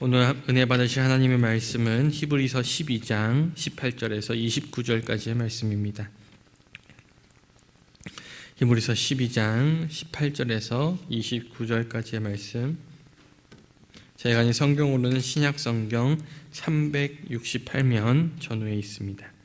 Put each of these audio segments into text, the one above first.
오늘 은혜 받으실 하나님의 말씀은 히브리서 12장 18절에서 29절까지의 말씀입니다. 히브리서 12장 18절에서 29절까지의 말씀. 제가 이 성경으로는 신약 성경 368면 전후에 있습니다.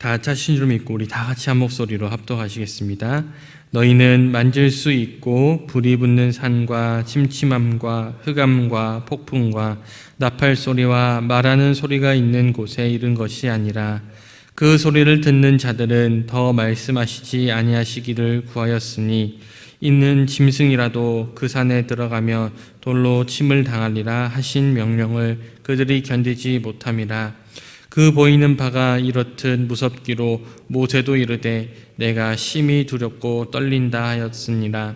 다 자신 줄 믿고 우리 다 같이 한 목소리로 합독하시겠습니다. 너희는 만질 수 있고 불이 붙는 산과 침침함과 흑암과 폭풍과 나팔 소리와 말하는 소리가 있는 곳에 이른 것이 아니라 그 소리를 듣는 자들은 더 말씀하시지 아니하시기를 구하였으니 있는 짐승이라도 그 산에 들어가며 돌로 침을 당하리라 하신 명령을 그들이 견디지 못함이라 그 보이는 바가 이렇듯 무섭기로 모세도 이르되 내가 심히 두렵고 떨린다 하였으니라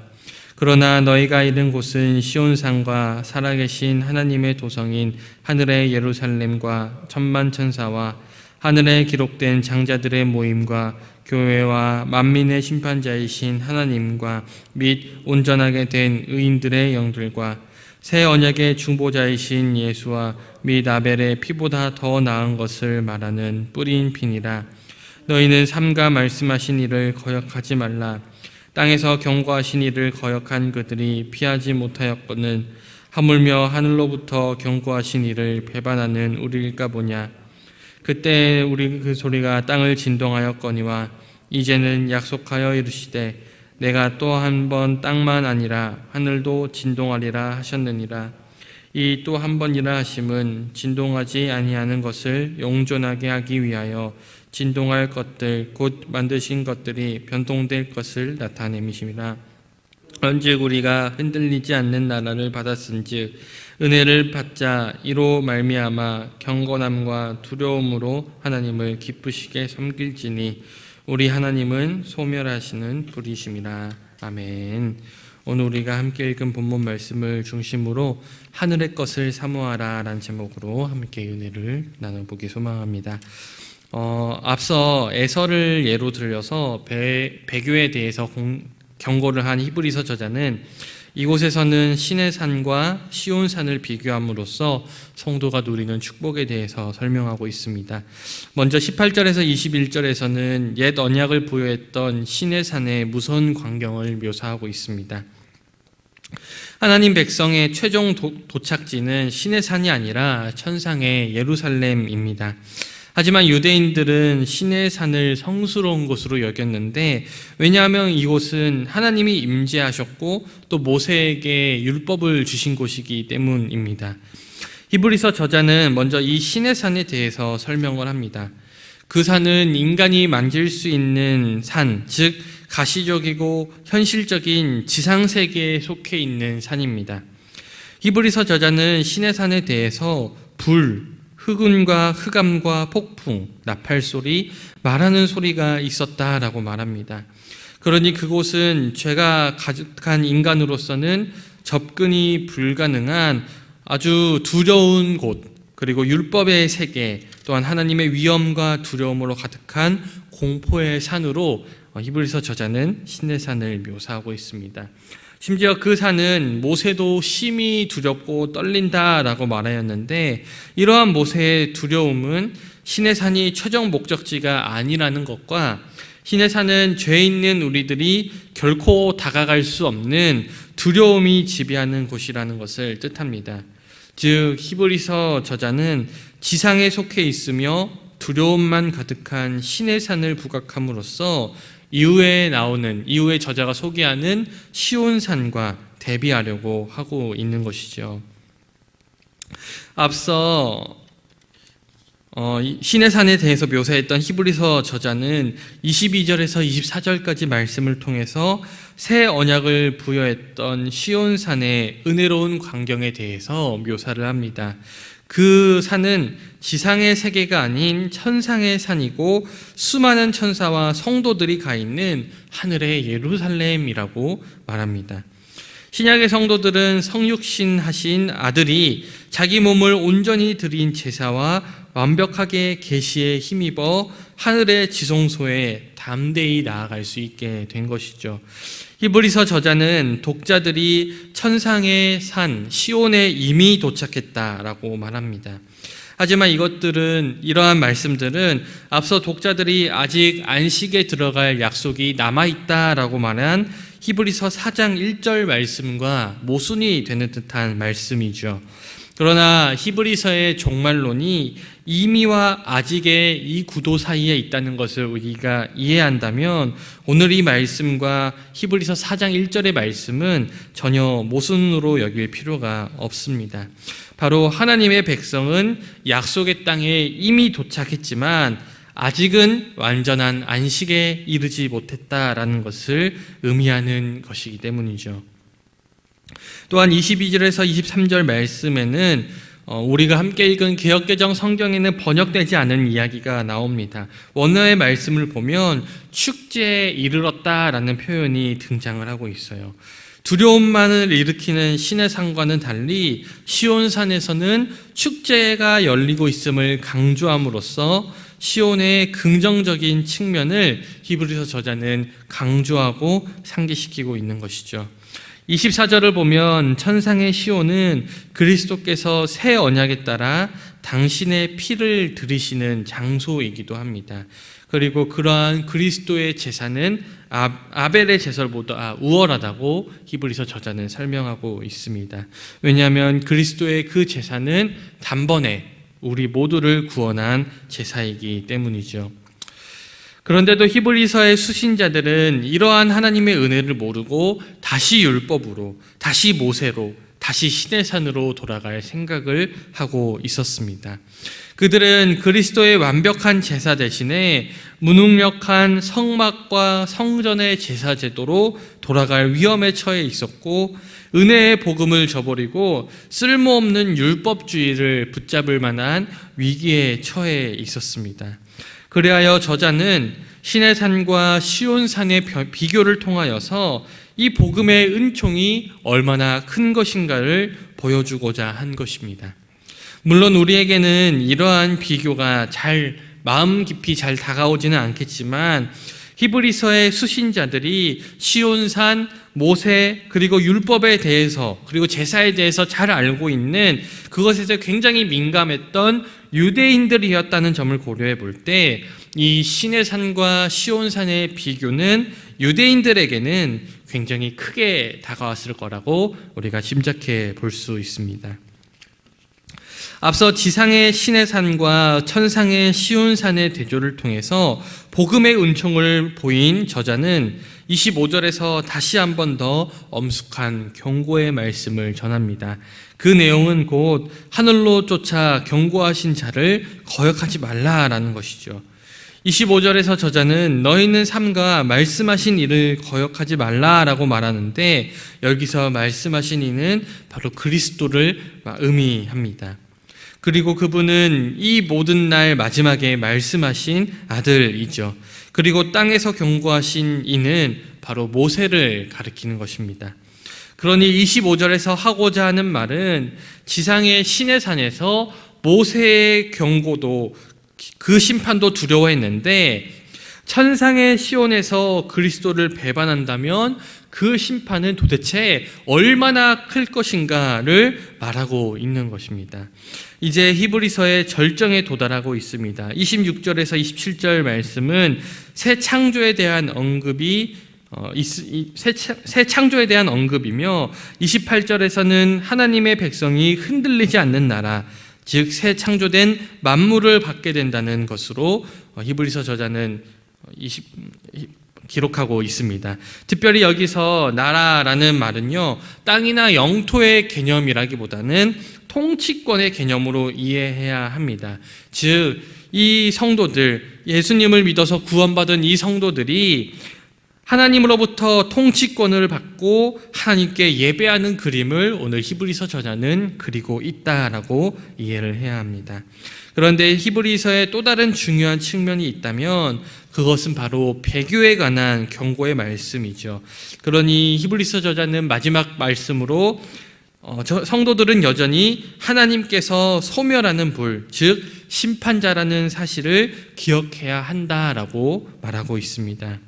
그러나 너희가 이른 곳은 시온산과 살아계신 하나님의 도성인 하늘의 예루살렘과 천만 천사와 하늘에 기록된 장자들의 모임과 교회와 만민의 심판자이신 하나님과 및 온전하게 된 의인들의 영들과 새 언약의 중보자이신 예수와 및 아벨의 피보다 더 나은 것을 말하는 뿌린 핀이라. 너희는 삼가 말씀하신 일을 거역하지 말라. 땅에서 경고하신 일을 거역한 그들이 피하지 못하였거늘 하물며 하늘로부터 경고하신 일을 배반하는 우리일까 보냐? 그때 우리 그 소리가 땅을 진동하였거니와 이제는 약속하여 이르시되 내가 또 한 번 땅만 아니라 하늘도 진동하리라 하셨느니라. 이 또 한 번이라 하심은 진동하지 아니하는 것을 용존하게 하기 위하여 진동할 것들 곧 만드신 것들이 변동될 것을 나타내미심이라 언제 우리가 흔들리지 않는 나라를 받았은즉 은혜를 받자 이로 말미암아 경건함과 두려움으로 하나님을 기쁘시게 섬길지니 우리 하나님은 소멸하시는 분이심이라 아멘. 오늘 우리가 함께 읽은 본문 말씀을 중심으로 하늘의 것을 사모하라 라는 제목으로 함께 은혜를 나눠보기 소망합니다. 어, 앞서 에서를 예로 들려서 배, 배교에 대해서 공, 경고를 한 히브리서 저자는 이곳에서는 신의 산과 시온 산을 비교함으로써 성도가 누리는 축복에 대해서 설명하고 있습니다. 먼저 18절에서 21절에서는 옛 언약을 부여했던 신의 산의 무서운 광경을 묘사하고 있습니다. 하나님 백성의 최종 도, 도착지는 신의 산이 아니라 천상의 예루살렘입니다. 하지만 유대인들은 신의 산을 성스러운 곳으로 여겼는데 왜냐하면 이곳은 하나님이 임재하셨고 또 모세에게 율법을 주신 곳이기 때문입니다. 히브리서 저자는 먼저 이 신의 산에 대해서 설명을 합니다. 그 산은 인간이 만질 수 있는 산, 즉 가시적이고 현실적인 지상 세계에 속해 있는 산입니다. 히브리서 저자는 신의 산에 대해서 불, 흑운과 흑암과 폭풍, 나팔 소리, 말하는 소리가 있었다라고 말합니다. 그러니 그곳은 죄가 가득한 인간으로서는 접근이 불가능한 아주 두려운 곳, 그리고 율법의 세계, 또한 하나님의 위엄과 두려움으로 가득한 공포의 산으로 히브리서 저자는 신의 산을 묘사하고 있습니다. 심지어 그 산은 모세도 심히 두렵고 떨린다라고 말하였는데 이러한 모세의 두려움은 신의 산이 최종 목적지가 아니라는 것과 신의 산은 죄 있는 우리들이 결코 다가갈 수 없는 두려움이 지배하는 곳이라는 것을 뜻합니다. 즉 히브리서 저자는 지상에 속해 있으며 두려움만 가득한 신의 산을 부각함으로써 이후에 나오는 이후에 저자가 소개하는 시온산과 대비하려고 하고 있는 것이죠. 앞서 어, 신의 산에 대해서 묘사했던 히브리서 저자는 22절에서 24절까지 말씀을 통해서 새 언약을 부여했던 시온산의 은혜로운 광경에 대해서 묘사를 합니다. 그 산은 지상의 세계가 아닌 천상의 산이고 수많은 천사와 성도들이 가 있는 하늘의 예루살렘이라고 말합니다. 신약의 성도들은 성육신 하신 아들이 자기 몸을 온전히 드린 제사와 완벽하게 계시에 힘입어 하늘의 지성소에 담대히 나아갈 수 있게 된 것이죠. 히브리서 저자는 독자들이 천상의 산 시온에 이미 도착했다라고 말합니다. 하지만 이것들은 이러한 말씀들은 앞서 독자들이 아직 안식에 들어갈 약속이 남아 있다라고 말한 히브리서 4장 1절 말씀과 모순이 되는 듯한 말씀이죠. 그러나 히브리서의 종말론이 이미와 아직의 이 구도 사이에 있다는 것을 우리가 이해한다면 오늘 이 말씀과 히브리서 4장 1절의 말씀은 전혀 모순으로 여길 필요가 없습니다. 바로 하나님의 백성은 약속의 땅에 이미 도착했지만 아직은 완전한 안식에 이르지 못했다라는 것을 의미하는 것이기 때문이죠. 또한 22절에서 23절 말씀에는 어, 우리가 함께 읽은 개혁개정 성경에는 번역되지 않은 이야기가 나옵니다. 원어의 말씀을 보면 축제에 이르렀다라는 표현이 등장을 하고 있어요. 두려움만을 일으키는 신의 산과는 달리 시온산에서는 축제가 열리고 있음을 강조함으로써 시온의 긍정적인 측면을 히브리서 저자는 강조하고 상기시키고 있는 것이죠. 24절을 보면 천상의 시온은 그리스도께서 새 언약에 따라 당신의 피를 들이시는 장소이기도 합니다. 그리고 그러한 그리스도의 제사는 아, 벨의 제설보다 우월하다고 히브리서 저자는 설명하고 있습니다. 왜냐하면 그리스도의 그 제사는 단번에 우리 모두를 구원한 제사이기 때문이죠. 그런데도 히브리서의 수신자들은 이러한 하나님의 은혜를 모르고 다시 율법으로, 다시 모세로, 다시 신의 산으로 돌아갈 생각을 하고 있었습니다. 그들은 그리스도의 완벽한 제사 대신에 무능력한 성막과 성전의 제사 제도로 돌아갈 위험에 처해 있었고 은혜의 복음을 저버리고 쓸모없는 율법주의를 붙잡을 만한 위기에 처해 있었습니다. 그리하여 저자는 신의 산과 시온 산의 비교를 통하여서 이 복음의 은총이 얼마나 큰 것인가를 보여주고자 한 것입니다. 물론 우리에게는 이러한 비교가 잘 마음 깊이 잘 다가오지는 않겠지만 히브리서의 수신자들이 시온산, 모세, 그리고 율법에 대해서, 그리고 제사에 대해서 잘 알고 있는 그것에서 굉장히 민감했던 유대인들이었다는 점을 고려해 볼 때 이 신의 산과 시온 산의 비교는 유대인들에게는 굉장히 크게 다가왔을 거라고 우리가 짐작해 볼 수 있습니다. 앞서 지상의 신의 산과 천상의 시온 산의 대조를 통해서 복음의 은총을 보인 저자는 25절에서 다시 한 번 더 엄숙한 경고의 말씀을 전합니다. 그 내용은 곧 하늘로 쫓아 경고하신 자를 거역하지 말라라는 것이죠. 25절에서 저자는 너희는 삼가 말씀하신 이를 거역하지 말라라고 말하는데 여기서 말씀하신 이는 바로 그리스도를 의미합니다. 그리고 그분은 이 모든 날 마지막에 말씀하신 아들이죠. 그리고 땅에서 경고하신 이는 바로 모세를 가리키는 것입니다. 그러니 25절에서 하고자 하는 말은 지상의 신의 산에서 모세의 경고도 그 심판도 두려워했는데 천상의 시온에서 그리스도를 배반한다면 그 심판은 도대체 얼마나 클 것인가를 말하고 있는 것입니다. 이제 히브리서의 절정에 도달하고 있습니다. 26절에서 27절 말씀은 새 창조에 대한 언급이 어, 새 창조에 대한 언급이며 28절에서는 하나님의 백성이 흔들리지 않는 나라, 즉 새 창조된 만물을 받게 된다는 것으로 어, 히브리서 저자는 20, 기록하고 있습니다. 특별히 여기서 나라라는 말은요, 땅이나 영토의 개념이라기보다는 통치권의 개념으로 이해해야 합니다. 즉, 이 성도들, 예수님을 믿어서 구원받은 이 성도들이 하나님으로부터 통치권을 받고 하나님께 예배하는 그림을 오늘 히브리서 저자는 그리고 있다라고 이해를 해야 합니다. 그런데 히브리서의 또 다른 중요한 측면이 있다면 그것은 바로 배교에 관한 경고의 말씀이죠. 그러니 히브리서 저자는 마지막 말씀으로 어, 저 성도들은 여전히 하나님께서 소멸하는 불, 즉 심판자라는 사실을 기억해야 한다라고 말하고 있습니다.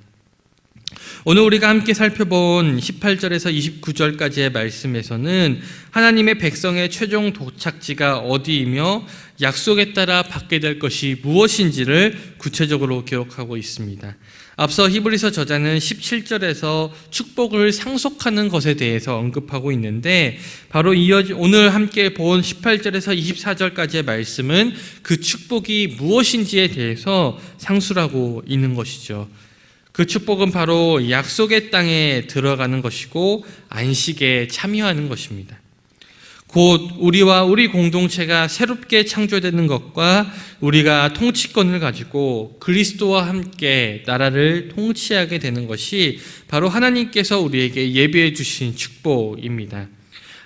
오늘 우리가 함께 살펴본 18절에서 29절까지의 말씀에서는 하나님의 백성의 최종 도착지가 어디이며 약속에 따라 받게 될 것이 무엇인지를 구체적으로 기록하고 있습니다. 앞서 히브리서 저자는 17절에서 축복을 상속하는 것에 대해서 언급하고 있는데 바로 이어 오늘 함께 본 18절에서 24절까지의 말씀은 그 축복이 무엇인지에 대해서 상술하고 있는 것이죠. 그 축복은 바로 약속의 땅에 들어가는 것이고 안식에 참여하는 것입니다. 곧 우리와 우리 공동체가 새롭게 창조되는 것과 우리가 통치권을 가지고 그리스도와 함께 나라를 통치하게 되는 것이 바로 하나님께서 우리에게 예비해 주신 축복입니다.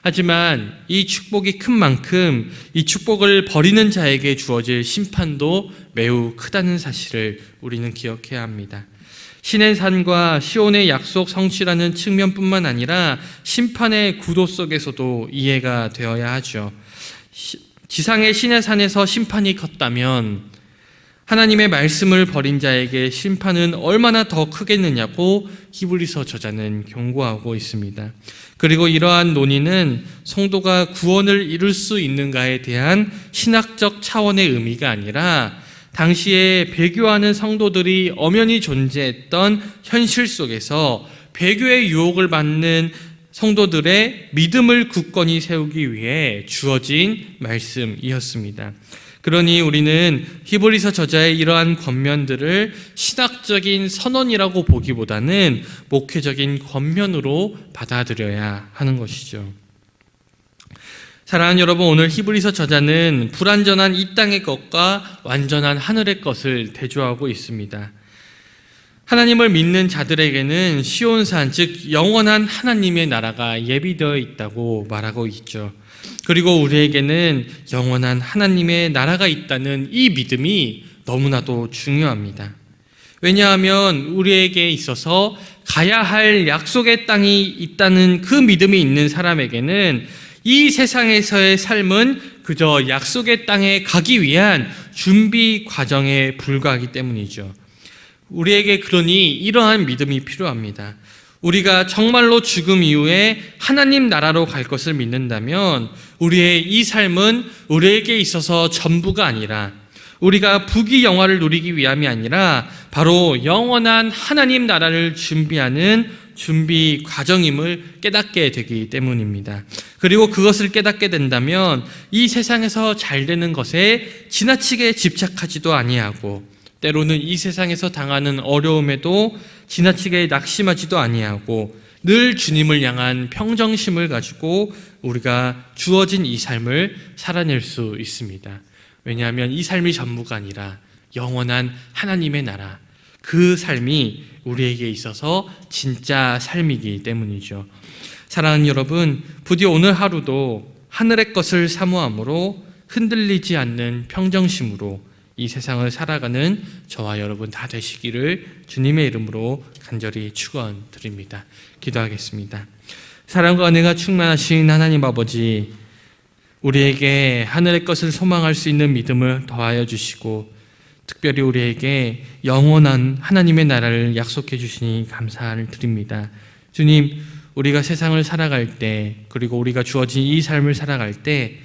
하지만 이 축복이 큰 만큼 이 축복을 버리는 자에게 주어질 심판도 매우 크다는 사실을 우리는 기억해야 합니다. 신의 산과 시온의 약속 성취라는 측면뿐만 아니라 심판의 구도 속에서도 이해가 되어야 하죠. 지상의 신의 산에서 심판이 컸다면 하나님의 말씀을 버린 자에게 심판은 얼마나 더 크겠느냐고 히브리서 저자는 경고하고 있습니다. 그리고 이러한 논의는 성도가 구원을 이룰 수 있는가에 대한 신학적 차원의 의미가 아니라 당시에 배교하는 성도들이 엄연히 존재했던 현실 속에서 배교의 유혹을 받는 성도들의 믿음을 굳건히 세우기 위해 주어진 말씀이었습니다. 그러니 우리는 히브리서 저자의 이러한 권면들을 신학적인 선언이라고 보기보다는 목회적인 권면으로 받아들여야 하는 것이죠. 사랑하는 여러분, 오늘 히브리서 저자는 불완전한 이 땅의 것과 완전한 하늘의 것을 대조하고 있습니다. 하나님을 믿는 자들에게는 시온산, 즉 영원한 하나님의 나라가 예비되어 있다고 말하고 있죠. 그리고 우리에게는 영원한 하나님의 나라가 있다는 이 믿음이 너무나도 중요합니다. 왜냐하면 우리에게 있어서 가야 할 약속의 땅이 있다는 그 믿음이 있는 사람에게는 이 세상에서의 삶은 그저 약속의 땅에 가기 위한 준비 과정에 불과하기 때문이죠. 우리에게 그러니 이러한 믿음이 필요합니다. 우리가 정말로 죽음 이후에 하나님 나라로 갈 것을 믿는다면 우리의 이 삶은 우리에게 있어서 전부가 아니라 우리가 부귀 영화를 누리기 위함이 아니라 바로 영원한 하나님 나라를 준비하는 준비 과정임을 깨닫게 되기 때문입니다. 그리고 그것을 깨닫게 된다면 이 세상에서 잘 되는 것에 지나치게 집착하지도 아니하고 때로는 이 세상에서 당하는 어려움에도 지나치게 낙심하지도 아니하고 늘 주님을 향한 평정심을 가지고 우리가 주어진 이 삶을 살아낼 수 있습니다. 왜냐하면 이 삶이 전부가 아니라 영원한 하나님의 나라, 그 삶이 우리에게 있어서 진짜 삶이기 때문이죠. 사랑하는 여러분, 부디 오늘 하루도 하늘의 것을 사모함으로 흔들리지 않는 평정심으로 이 세상을 살아가는 저와 여러분 다 되시기를 주님의 이름으로 간절히 축원드립니다. 기도하겠습니다. 사랑과 은혜가 충만하신 하나님 아버지, 우리에게 하늘의 것을 소망할 수 있는 믿음을 더하여 주시고 특별히 우리에게 영원한 하나님의 나라를 약속해 주시니 감사를 드립니다. 주님, 우리가 세상을 살아갈 때, 그리고 우리가 주어진 이 삶을 살아갈 때,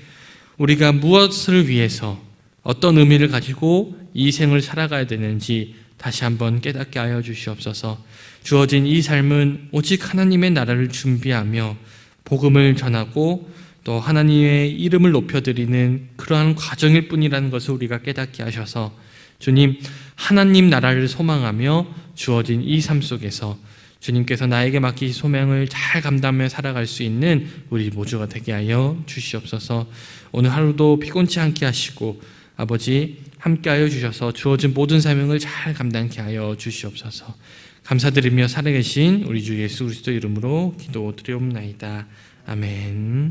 우리가 무엇을 위해서 어떤 의미를 가지고 이 생을 살아가야 되는지 다시 한번 깨닫게 하여 주시옵소서. 주어진 이 삶은 오직 하나님의 나라를 준비하며 복음을 전하고 또 하나님의 이름을 높여드리는 그러한 과정일 뿐이라는 것을 우리가 깨닫게 하셔서 주님, 하나님 나라를 소망하며 주어진 이 삶 속에서 주님께서 나에게 맡기신 소명을 잘 감당하며 살아갈 수 있는 우리 모두가 되게 하여 주시옵소서. 오늘 하루도 피곤치 않게 하시고 아버지 함께 하여 주셔서 주어진 모든 사명을 잘 감당케 하여 주시옵소서. 감사드리며 살아계신 우리 주 예수 그리스도 이름으로 기도드리옵나이다. 아멘.